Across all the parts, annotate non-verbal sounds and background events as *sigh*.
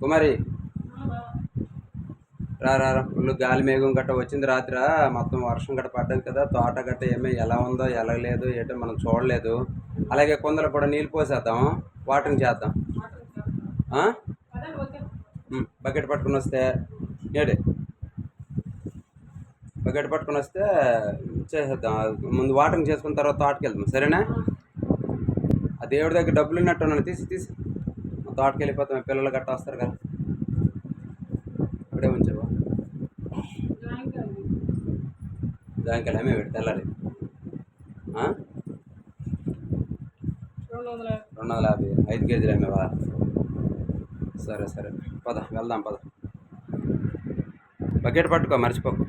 కుమారి. రా రా ఫుల్ గాలి మేఘం గట్ట వచ్చింది రాత్రి మొత్తం వర్షం గట్ట పడ్డది కదా. తోట గట్ట ఏమీ ఎలా ఉందో ఎలా లేదు ఏంటో మనం చూడలేదు. అలాగే కొందరు కూడా నీళ్ళు పోసేద్దాం. వాటరింగ్ చేద్దాం. బకెట్ పట్టుకుని వస్తే ఏడే. బకెట్ పట్టుకుని వస్తే చేసేద్దాం. ముందు వాటరింగ్ చేసుకున్న తర్వాత తోటకి వెళ్దాం సరేనా? ఆ దేవుడి దగ్గర డబ్బులు ఉన్నట్టు ఉన్నాను తీసి తీసి. మా తోటకి వెళ్ళిపోతాం పిల్లలు గట్ట వస్తారు కదా ఇప్పుడే ఉంచావా దానికి ఏమే పెడితే వెళ్ళాలి రెండు వందల రెండు వందల యాభై. ఐదు కేజీలు అమ్మేవా? సరే సరే. పద వెళ్దాం పద. బకెట్ పట్టుకో మర్చిపోకు.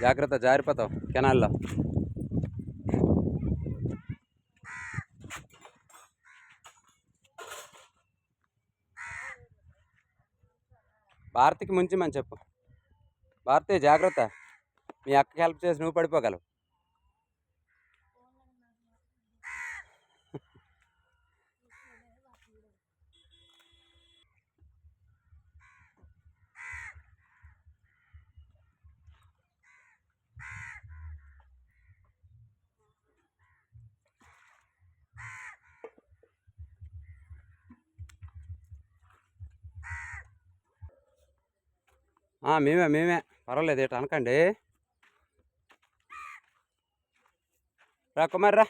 జాగ్రత్త జారిపోతావు కెనాల్లో. భారతికి ముంచిమని చెప్పు. భారతి జాగ్రత్త. మీ అక్కకి హెల్ప్ చేసి నువ్వు పడిపోగలవు. మేమే మేమే. పర్వాలేదు ఏట అనకండి. రా కుమార్ రా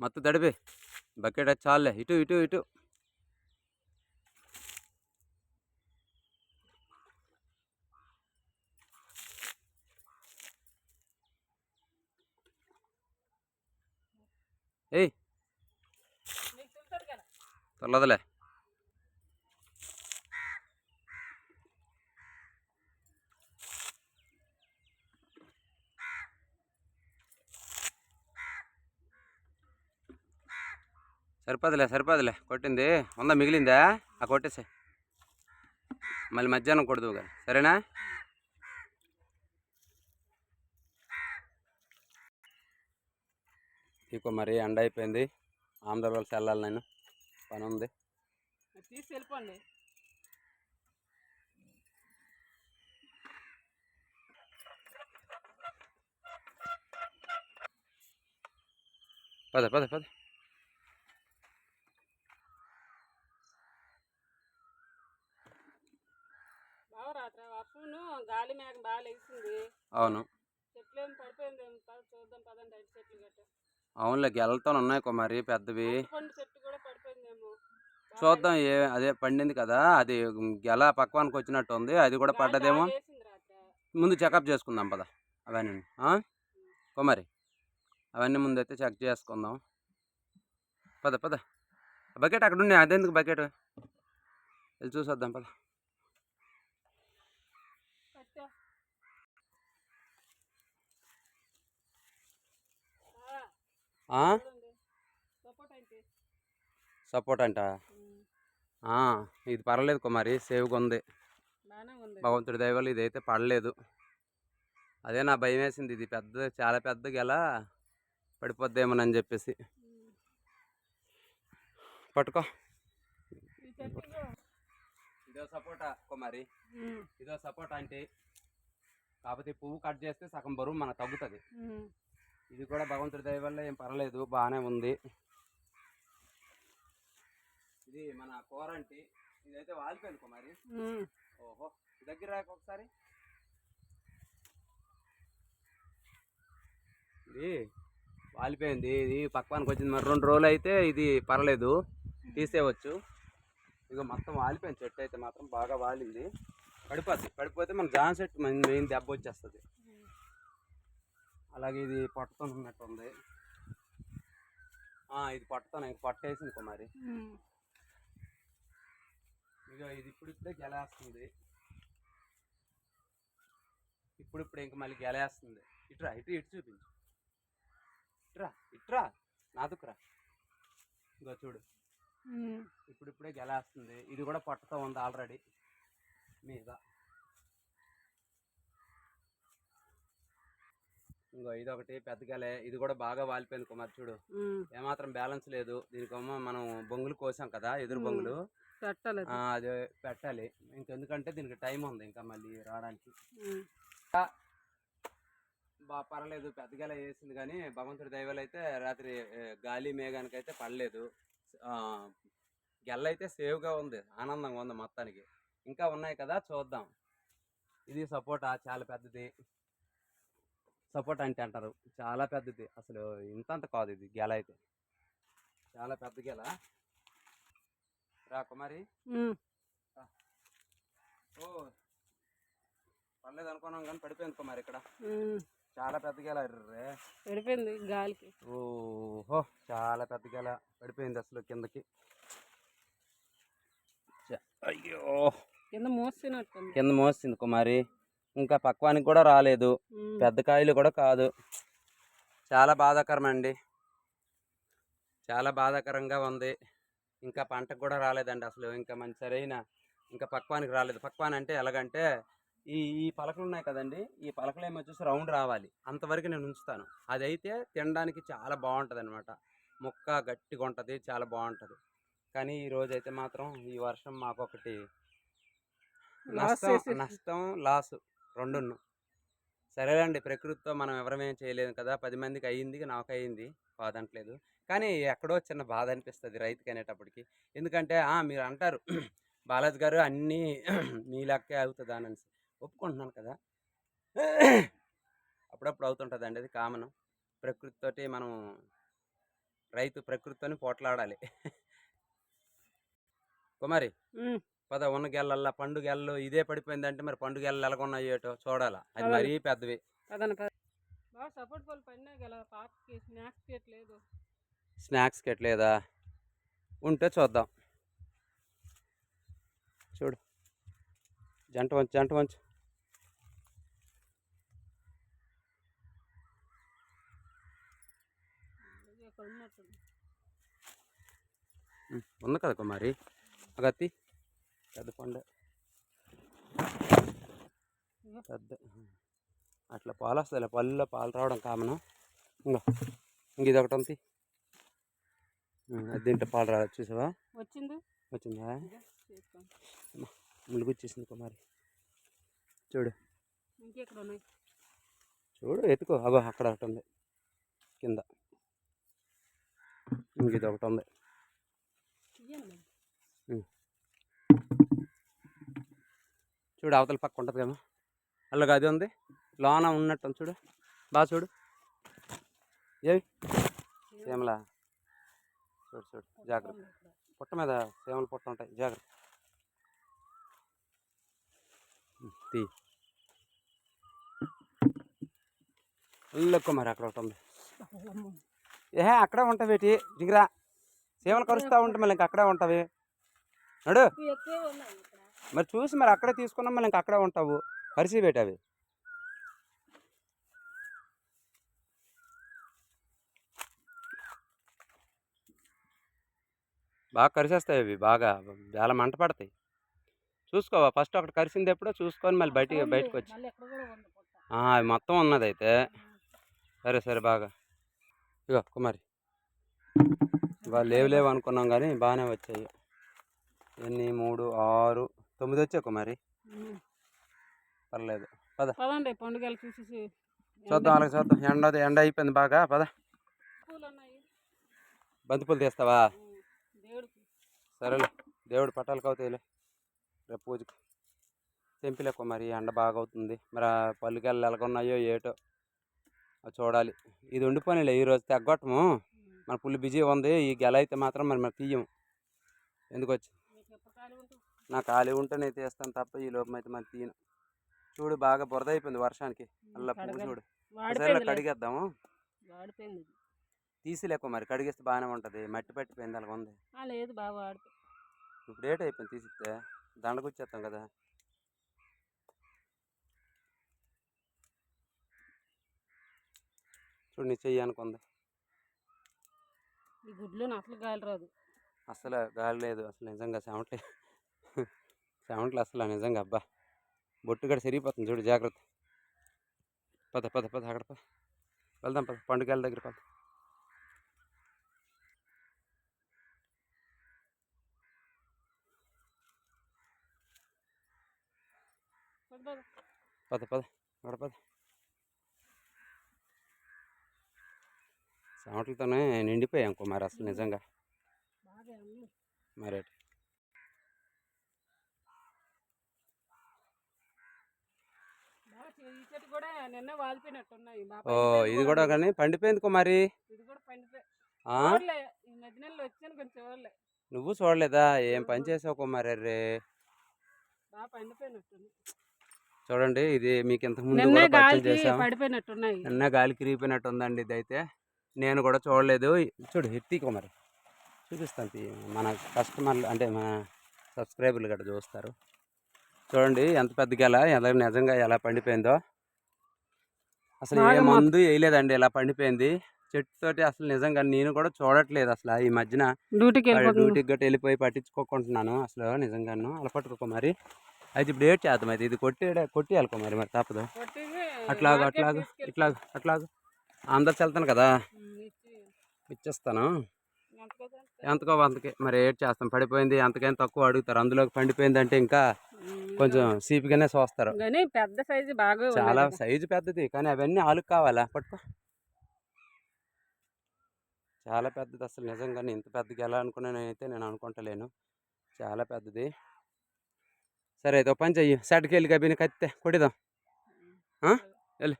మత్తు తడిపి. బకెట్ అది ఇటు ఇటు ఇటు ఇటు ఏయ్ నీకు తెలుస్తుంది కదా తొల్లదులే. సరిపోదులే సరిపోదులే. కొట్టింది. ఉందా మిగిలిందా? ఆ కొట్టేసే మళ్ళీ మధ్యాహ్నం కొడదు సరేనా? ఇక మరి ఎండ అయిపోయింది. ఆంధ్రవలస వెళ్ళాలి నేను. పని ఉంది తీసి వెళ్ళిపోండి పద పద. పద గాలి మేఘం బాగా లేచింది అవును. చెట్లు ఏం పడిపోయింది చూద్దాం పదండి అటు చెట్లు గట్ట. అవునులే గెలతో ఉన్నాయి కుమారి పెద్దవి పండు చెట్టు కూడా పడిపోయిందేమో బాగా చూద్దాం. ఏ అదే పండింది కదా అది గెల పక్వానికి వచ్చినట్టు ఉంది అది కూడా పడ్డదేమో ముందు చెకప్ చేసుకుందాం పద అవన్నీ? కుమారి అవన్నీ ముందు అయితే చెక్ చేసుకుందాం. పద పద. బకెట్ అక్కడ ఉన్నాయి అదెందుకు బకెట్? వెళ్ళి చూసొద్దాం పద. సపోర్ట్ అంట? ఇది పర్లేదు కుమారి సేవ్గా ఉంది. భగవంతుడి దయవల్ల ఇదైతే పడలేదు. అదే నా భయం వేసింది ఇది పెద్ద చాలా పెద్ద గెల పడిపోద్దేమోనని చెప్పేసి. పట్టుకో. ఇదో సపోటా కుమారి. ఇదో సపోటా అంటే కాకపోతే పువ్వు కట్ చేస్తే సగం బరువు మనకు తగ్గుతుంది. ఇది కూడా భగవంతుడి దయ వల్ల ఏం పర్లేదు బాగానే ఉంది. ఇది మన కూరంటి ఇదైతే వాలిపోయింది కుమారి. ఓహో దగ్గర రాకు ఒకసారి. ఇది వాలిపోయింది. ఇది పక్వానికి వచ్చింది. మరి రెండు రోజులు అయితే ఇది పర్లేదు. తీసేయవచ్చు. ఇక మొత్తం వాలిపోయింది. చెట్టు అయితే మాత్రం బాగా వాలింది. పడిపోద్ది. పడిపోతే మన జాన్ చెట్టు మెయిన్ మెయిన్ దెబ్బ వచ్చేస్తుంది. అలాగే ఇది పట్టుతున్నట్టు ఉంది ఆ, ఇది పట్టుతాను. ఇంక పట్టేసింది కుమారి. ఇక ఇది ఇప్పుడు ఇప్పుడే గెలేస్తుంది. ఈ ఇప్పుడు ఇప్పుడు ఇంక మళ్ళీ గెలేస్తుంది. ఇట్రా ఇటు ఇటు చూపించు. ఇట్రా ఇట్రా నాదుకురా ఇంకో చూడు. ఉమ్. ఇప్పుడు ఇప్పుడే గెలేస్తుంది. ఇది కూడా పట్టుతో ఉంది ఆల్రెడీ. మీద. ఇంకో ఇది ఒకటి పెద్ద గెలే. ఇది కూడా బాగా వాలిపోయింది కుమార్ చూడు. ఏమాత్రం బ్యాలెన్స్ లేదు. దీనికేమో మనం బొంగులు కోసాం కదా ఎదురు. బొంగులు. పెట్టలేదు. ఆ, అది పెట్టాలి. ఇంకెందుకంటే దీనికి టైం ఉంది ఇంకా మళ్ళీ రావడానికి. ఉమ్. బా పర్లేదు పెద్దగా వేసింది కానీ భగవంతుడి దైవాలు అయితే రాత్రి గాలి మేఘానికి అయితే పడలేదు. గెల్ల అయితే సేవ్గా ఉంది ఆనందంగా ఉంది మొత్తానికి. ఇంకా ఉన్నాయి కదా చూద్దాం. ఇది సపోటా చాలా పెద్దది. సపోటా అంటే అంటారు. చాలా పెద్దది. అసలు ఇంతంత కాదు ఇది గెల అయితే. చాలా పెద్ద గెల. రా కుమారి. ఓ పర్లేదు అనుకున్నాం కానీ పడిపోయింది కుమారి ఇక్కడ. చాలా పెద్ద గెల రే. పడిపోయింది గాలికి. ఓహో చాలా పెద్ద గెల పడిపోయింది అసలు కిందకి. అయ్యో. కింద మోసినట్టుంది కింద మోస్తుంది కుమారి. ఇంకా పక్వానికి కూడా రాలేదు. పెద్ద కాయలు కూడా కాదు. చాలా బాధాకరం అండి చాలా బాధాకరంగా ఉంది. ఇంకా పంటకు కూడా రాలేదండి అసలు. ఇంకా మంచి సరైన ఇంకా పక్వానికి రాలేదు. పక్వాన్ అంటే ఎలాగంటే ఈ ఈ పలకలు ఉన్నాయి కదండి. ఈ పలకలు ఏమో వచ్చేసి రౌండ్ రావాలి. అంతవరకు నేను ఉంచుతాను. అదైతే తినడానికి చాలా బాగుంటుంది అనమాట ముక్క గట్టిగా ఉంటుంది చాలా బాగుంటుంది. కానీ ఈ రోజు అయితే మాత్రం ఈ వర్షం మాకు ఒకటి నష్టం. నష్టం లాసు రెండును. సరేలేండి ప్రకృతితో మనం ఎవరమేం చేయలేము కదా. పది మందికి అయ్యింది నాకు అయ్యింది కాదంటలేదు కానీ ఎక్కడో చిన్న బాధ అనిపిస్తుంది రైతుకి అనేటప్పటికి ఎందుకంటే ఆ, మీరు అంటారు *clears throat* బాలాజీ గారు అన్నీ *clears throat* మీ లెక్కే అవుతుందా అని. ఒప్పుకుంటున్నాను కదా! *clears throat* అప్పుడప్పుడు అవుతుంటుందండి అది కామన్. ప్రకృతితోటి మనం రైతు ప్రకృతితోని పోట్లాడాలి. *laughs* కుమారి. పద ఉన్న గెల్లల్లా పండు గెల్లు ఇదే పడిపోయిందంటే మరి పండు గెల్లలు ఎలాగున్నాయి ఏటో చూడాలా. అది. మరీ పెద్దవి. సపోర్ట్ పళ్ళు పడినా గల పాపకి స్నాక్స్ స్నాక్స్ కెట్లేదా ఉంటే చూద్దాం. చూడు. జంట వంచు జంట వంచు. ఉంది కదా కుమారి అగత్తి పెద్ద పండు పెద్ద అట్లా పాలు వస్తుంది పళ్ళులో పాలు రావడం కామను. ఇంకా ఇంక ఇది ఒకటి ఉంది. తింటే పాలు రాలేదు చూసావా? వచ్చింది? వచ్చిందా? ఇగో చేసుకో. ములుగుచ్చేసింది కుమారి. చూడు. చూడు ఎత్తుకో. అగో అక్కడ ఒకటి ఉంది. కింద. ఇంక ఇది ఒకటి ఉంది. చూడు అవతల పక్క ఉంటుంది కదా. అలాగ అది ఉంది. లోన ఉన్నట్టు చూడు. బాగా చూడు. ఏవి? సేమలా చూడు చూడు జాగ్రత్త. పుట్ట మీద సేమలు పుట్ట ఉంటాయి. జాగ్రత్త. తీ. ఇల్లెక్కువ మరి అక్కడ ఒకటి ఉంది. ఏహే అక్కడే ఉంటావి ఏంటి? దిగిరా. సేవలు కరుస్తూ ఉంటే మళ్ళీ ఇంక అక్కడే ఉంటావి. నడు. మరి చూసి మరి అక్కడే తీసుకున్నాం మళ్ళీ ఇంక అక్కడే ఉంటావు. కరిసి పెట్టావి. బాగా కరిసేస్తాయి అవి బాగా. చాలా మంట పడతాయి. చూసుకోవా? ఫస్ట్ ఒకటి కరిసింది ఎప్పుడో చూసుకొని మళ్ళీ బయటికి. బయటకు వచ్చి అవి మొత్తం ఉన్నది అయితే సరే సరే బాగా. ఇగో కుమారి. ఇవాళ లేవు లేవు అనుకున్నాం కానీ బాగానే వచ్చాయి. ఎన్ని? మూడు ఆరు తొమ్మిది వచ్చాయి కుమారి. పర్లేదు. పదండి పండుగలు చూసేసి చూద్దాం అలాగే చూద్దాం. ఎండ ఎండ అయిపోయింది బాగా. పద. బంతిపూలు తీస్తావా? సరేలే. దేవుడు పట్టాలకు అవుతాయిలే రేపు పూజకి. తెంపిలే కుమారి ఎండ బాగా అవుతుంది మరి ఆ పళ్ళుకెళ్ళి ఎలాగున్నాయో ఏటో అది చూడాలి. ఇది ఉండిపోయినాయిలే ఈ రోజు తగ్గొట్టము. మన పుల్లు బిజీ ఉంది. ఈ గెల అయితే మాత్రం మరి మరి తీయం ఎందుకు వచ్చి? నా ఖాళీ ఉంటే నేను తీస్తాను తప్ప ఈ లోపం అయితే మరి తీయను. చూడు బాగా బురద అయిపోయింది వర్షానికి. అలా పువ్వు. చూడు. వాడిపోయింది కడిగేద్దాము. తీసిలేకు మరి కడిగేస్తే బాగానే ఉంటుంది. మట్టి పట్టిపోయింది అలాగ ఉంది. లేదు బాగా వాడిపోయింది ఇప్పుడు ఏట్ అయిపోయింది తీసిస్తే. దండకొచ్చేస్తాం కదా. చూడు నీ చెయ్యి అనుకుంది ఈ గుడ్లో అసలు గాలి రాదు. అసలు గాలి లేదు అసలు నిజంగా చెమటలే చెమటలు అసలు నిజంగా అబ్బా. బొట్టు కూడా సరిగిపోతుంది చూడు జాగ్రత్త. పద పద పద అక్కడ పద. వెళ్దాం పద పండుగల దగ్గర పద, పద. పద పద అక్కడ పద. చెమటలతోనే నిండిపోయాం కుమార్ అసలు నిజంగా. మరి కూడా నిన్న ఉన్నాయి ఓ ఇది కూడా కానీ పండిపోయింది కుమారి. ఇది కూడా వచ్చాను నువ్వు చూడలేదా? ఏం పని చేసావు కుమారి రే చూడండి ఇది మీకు ఇంతకు ముందు నిన్నే కూడా పరిచయం చేసాం నిన్న గాలి కిరిగిపోయినట్టు ఉందండి ఇదైతే. నేను కూడా చూడలేదు. చూడు ఎత్తి కుమారి చూపిస్తాను. మన కస్టమర్లు అంటే మన సబ్స్క్రైబర్లు గట్రా చూస్తారు. చూడండి ఎంత పెద్ద గెల ఎలా నిజంగా ఎలా పండిపోయిందో. అసలు ఏ మందు వేయలేదండి ఇలా పండిపోయింది. చెట్టుతోటి అసలు నిజంగా నేను కూడా చూడట్లేదు అసలు. ఈ మధ్యన డ్యూటీకి డ్యూటీకి గట్ట వెళ్ళిపోయి పట్టించుకోకుంటున్నాను అసలు నిజంగాను. అలా పట్టుకో మరి. అయితే ఇప్పుడు ఏడ్ చేద్దాం అయితే. ఇది కొట్టి కొట్టియాలి మరి మరి తప్పదు. అట్లాగ అట్లాగ ఇట్లాగ అట్లాగ అందరు వెళ్తాను కదా? ఇచ్చేస్తాను. ఎంతకో అంత. ఎంతకో అంతకే మరి ఏడ్ చేస్తాం. పడిపోయింది అంతకైనా తక్కువ అడుగుతారు. అందులోకి పండిపోయింది అంటే ఇంకా కొంచెం సీపుగానే చూస్తారు పెద్ద సైజు బాగా చాలా. సైజు పెద్దది కానీ అవన్నీ ఆలుకు కావాలా? పట్టుకో. చాలా పెద్దది అసలు నిజంగానే. ఇంత పెద్దగా ఎలా అనుకున్నాను అయితే నేను అనుకుంటలేను. చాలా పెద్దది. సరే అయితే పని చెయ్యి. షర్ట్కి వెళ్ళి కబీని కత్తే. కొట్టిదాం? వెళ్ళు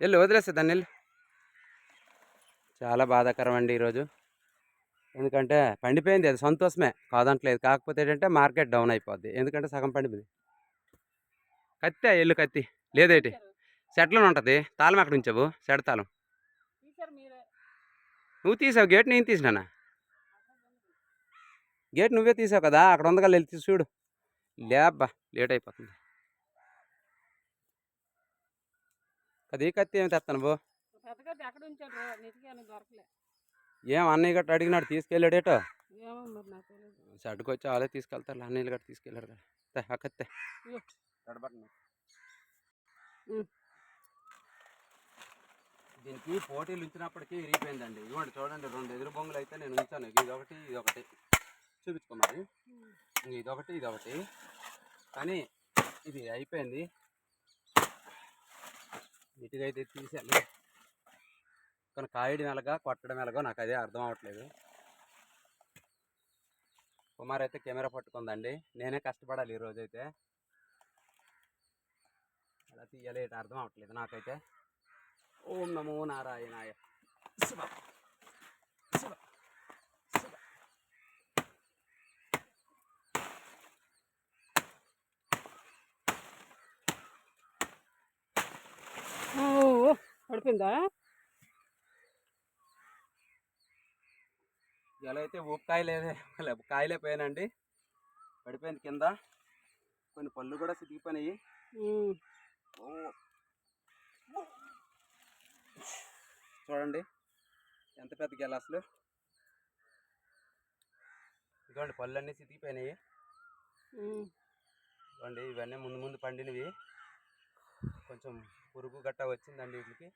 వెళ్ళు వదిలేస్తా దాన్ని వెళ్ళు చాలా బాధాకరం అండి ఈరోజు. ఎందుకంటే పండిపోయింది అది సంతోషమే. కాదంటలేదు. కాకపోతే ఏంటంటే మార్కెట్ డౌన్ అయిపోద్ది. ఎందుకంటే సగం పండిపోయింది. కత్తే ఎల్లు కత్తి. లేదేటి? సెట్లోనే ఉంటుంది. తాళం ఎక్కడ ఉంచావు సెట్ తాళం. నువ్వు తీసావు. గేట్ నేను తీసినానా? గేట్ నువ్వే తీసావు కదా? అక్కడ ఉందగా వెళ్ళి తీసి చూడు. లేబ్బా! లేట్ అయిపోతుంది అది కత్తి ఏమి తెస్తాను బో? ఏం అన్నయ్య గట్ట అడిగినాడు తీసుకెళ్ళాడేటో వచ్చి వాళ్ళే తీసుకెళ్తారు అన్నయ్యలు గట్ట తీసుకెళ్ళాడు కదా. తే, ఆ కత్తే. ఇయ్యో. తడబట్టను. ఉమ్. దీనికి పోటీలు ఉంచినప్పటికీ ఇరిగిపోయిందండి ఇవ్వండి చూడండి రెండు ఎదురు బొంగులు అయితే నేను ఉంచాను. ఇది ఒకటి ఇది ఒకటి. చూపించుకో మరి. ఇంక ఇదొకటి ఇదొకటి. కానీ ఇది అయిపోయింది. నీట్గా అయితే తీసేయాలి. కానీ కాయడం ఎలాగా కొట్టడం ఎలాగో నాకు అదే అర్థం అవ్వట్లేదు. కుమార్ అయితే కెమెరా పట్టుకుందండి. నేనే కష్టపడాలి ఈరోజు అయితే అలా తీయాలి అర్థం అవ్వట్లేదు నాకైతే. ఓం నమో నారాయణాయ. శివ శివ శివ ఓ ఓ, పడిపోయిందా ఎలా అయితే ఉప్కాయలే కాయలే పోయానండి. పడిపోయింది కింద. కొన్ని పళ్ళు కూడా సిగిపోయినాయి చూడండి. ఎంత పెద్ద గెల అసలు. ఇదిగోండి పళ్ళు అన్నీ సితికిపోయినాయి ఉమ్. ఇదిగోండి ఇవన్నీ ముందు ముందు పండినవి. కొంచెం పురుగు గట్ట వచ్చిందండి వీటికి.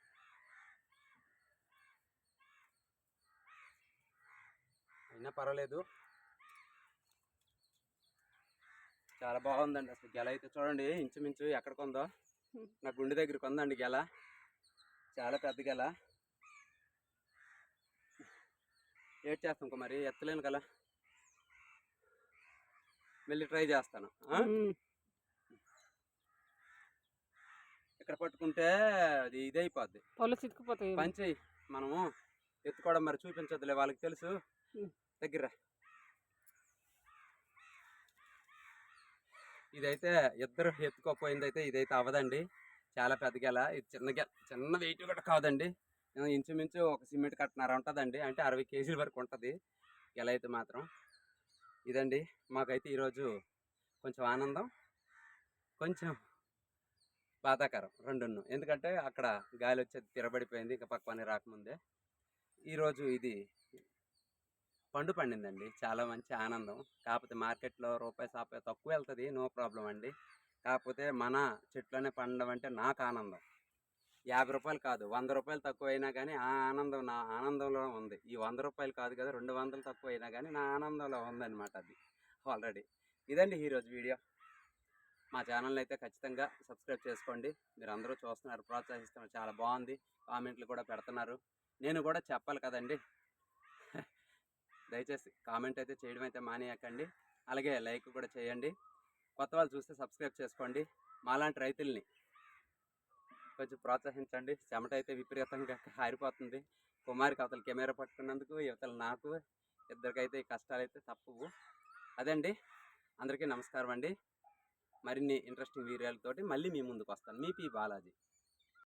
అయినా పర్వాలేదు. చాలా బాగుందండి అసలు గెల అయితే చూడండి ఇంచుమించు ఎక్కడికి ఉందో నా గుండె దగ్గరికి ఉందండి గెల. చాలా పెద్ద గెల. ఏడ్ చేస్తాం ఇంకో మరి? ఎత్తలేను కదా. మళ్ళీ ట్రై చేస్తాను ఆ? ఉమ్. ఇక్కడ పట్టుకుంటే అది ఇదైపోద్ది. పళ్ళు చిక్కుపోతాయి పంచి మనము ఎత్తుకోవడం మరి చూపించదులే వాళ్ళకి తెలుసు. దగ్గర ఇదైతే ఇద్దరు ఎత్తుకోపోయింది అయితే ఇదైతే అవ్వదండి. చాలా పెద్ద గెల. ఇది చిన్న గెల. చిన్న వెయిట్ కూడా కాదండి. ఇంచుమించు ఒక సిమెంట్ కట్టనర ఉంటుందండి. అంటే అరవై కేజీల వరకు ఉంటుంది. గెల అయితే మాత్రం. ఇదండి. మాకైతే ఈరోజు కొంచెం ఆనందం. కొంచెం పాతకరం రెండు ఎందుకంటే అక్కడ గాలి వచ్చేది తిరబడిపోయింది. ఇంకా పక్క పని రాకముందే. ఈరోజు ఇది పండు పండిందండి. చాలా మంచి ఆనందం. కాకపోతే మార్కెట్లో రూపాయి సాపాయి తక్కువ వెళ్తుంది. నో ప్రాబ్లం అండి. కాకపోతే మన చెట్లోనే పండడం అంటే నాకు ఆనందం. యాభై రూపాయలు కాదు. వంద రూపాయలు తక్కువ అయినా కానీ ఆ ఆనందం నా ఆనందంలో ఉంది. ఈ వంద రూపాయలు కాదు కదా రెండు వందలు తక్కువ అయినా కానీ నా ఆనందంలో ఉందన్నమాట అది ఆల్రెడీ. ఇదండి ఈరోజు వీడియో. మా ఛానల్ని అయితే ఖచ్చితంగా సబ్స్క్రైబ్ చేసుకోండి. మీరు అందరూ చూస్తున్నారు ప్రోత్సహిస్తున్నారు. చాలా బాగుంది. కామెంట్లు కూడా పెడుతున్నారు. నేను కూడా చెప్పాలి కదండి. దయచేసి కామెంట్ అయితే చేయడం అయితే మానేయకండి. అలాగే లైక్ కూడా చేయండి. కొత్త వాళ్ళు చూస్తే సబ్స్క్రైబ్ చేసుకోండి. మాలాంటి రైతుల్ని కొంచెం ప్రోత్సహించండి. చెమట అయితే విపరీతంగా హారిపోతుంది కుమారికి అవతల కెమెరా పట్టుకున్నందుకు ఇవతల నాకు ఇద్దరికైతే ఈ కష్టాలు అయితే తప్పవు. అదండి. అందరికీ నమస్కారం అండి. మరిన్ని ఇంట్రెస్టింగ్ వీడియోలతోటి మళ్ళీ మీ ముందుకు వస్తాను. మీ పి బాలాజీ.